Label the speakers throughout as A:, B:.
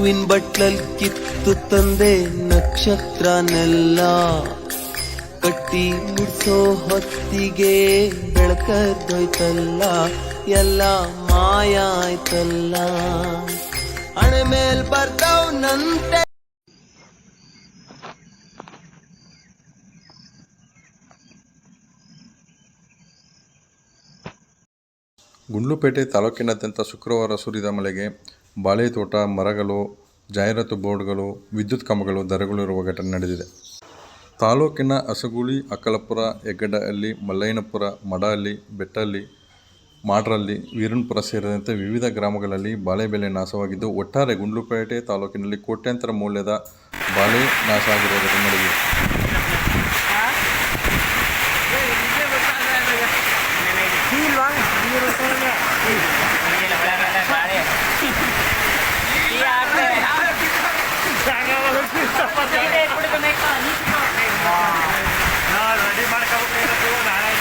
A: ಹೂವಿನ ಬಟ್ಲಲ್ ಕಿತ್ತು ತಂದೆ ನಕ್ಷತ್ರನೆಲ್ಲ. ಕಟ್ಟಿ ಮುಡ್ಸೋ ಹೊತ್ತಿಗೆ ಬೆಳಕದ್ದೋಯ್ತಲ್ಲ ಎಲ್ಲ ಮಾಯ ಆಯ್ತಲ್ಲ ಹಣೆ ಮೇಲ್ ಬರ್ದವ್ನಂತೆ
B: ಗುಂಡ್ಲುಪೇಟೆ ತಾಲೂಕಿನಾದ್ಯಂತ ಶುಕ್ರವಾರ ಸುರಿದ ಮಳೆಗೆ ಬಾಳೆ ತೋಟ ಮರಗಳು, ಜಾಹೀರಾತು ಬೋರ್ಡ್ಗಳು, ವಿದ್ಯುತ್ ಕಂಬಗಳು ಧರೆಗುಳಿರುವ ಘಟನೆ ನಡೆದಿದೆ. ತಾಲೂಕಿನ ಅಸಗುಳಿ, ಅಕ್ಕಲಪುರ, ಹೆಗ್ಗಡಹಳ್ಳಿ, ಮಲ್ಲಯ್ಯನಪುರ, ಮಡಹಳ್ಳಿ, ಬೆಟ್ಟಹಳ್ಳಿ ಮಾಡ್ರಳ್ಳಿ ವೀರನ್ಪುರ ಸೇರಿದಂತೆ ವಿವಿಧ ಗ್ರಾಮಗಳಲ್ಲಿ ಬಾಳೆ ಬೆಲೆ ನಾಶವಾಗಿದ್ದು, ಒಟ್ಟಾರೆ ಗುಂಡ್ಲುಪೇಟೆ ತಾಲೂಕಿನಲ್ಲಿ ಕೋಟ್ಯಾಂತರ ಮೌಲ್ಯದ ಬಾಳೆ ನಾಶ ಆಗಿರುವ ಘಟನೆ ನಡೆದಿದೆ.
C: ರೆಡಿ ಮಾಡ್ಕೋಬೇಕು ನಾಳೆ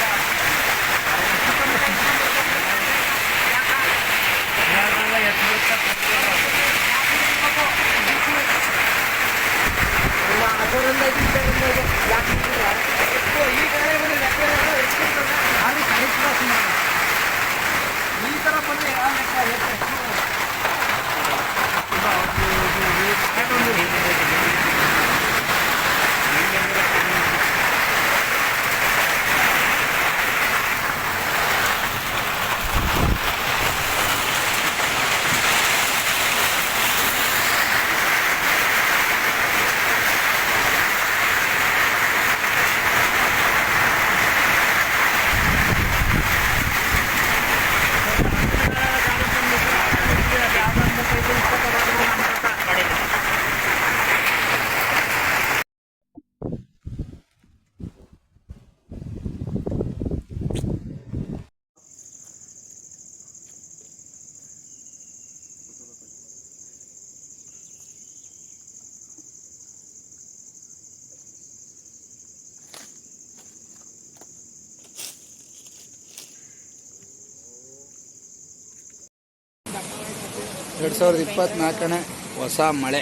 D: ಎರಡು ಸಾವಿರದ ಇಪ್ಪತ್ತ್ನಾಲ್ಕನೇ ಹೊಸ ಮಳೆ.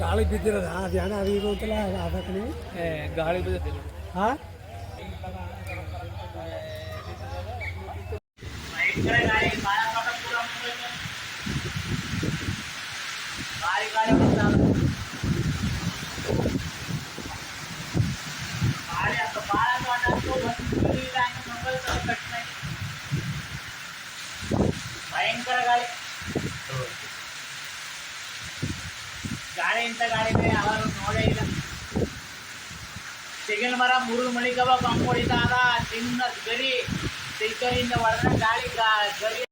E: ಗಾಳಿ ಬಿದ್ದಿರೋದ ಅದು ಏನೋ ಅದು ಇದು ಅಂತೆಲ್ಲ ಅದಕ್ಕೆ ನೀವು
D: ಗಾಳಿ ಬಿದ್ದಿಲ್ಲ
E: ಹಾಂ
F: ಭಯಂಕರ ಗಾಳಿ ಇಂಥ ಗಾಳಿ ಬೇರೆ ಯಾರು ನೋಡೇ ಇಲ್ಲ. ತೆಗಿನ ಮರ ಮುರಿದು ಮಳಿಕವ ಕಂಪೊಡಿತಾರ ತಿನ್ನ ಗರಿ. ತೆಗ್ಗರಿಂದ ಹೊಡೆದ ಗಾಳಿ ಗರಿ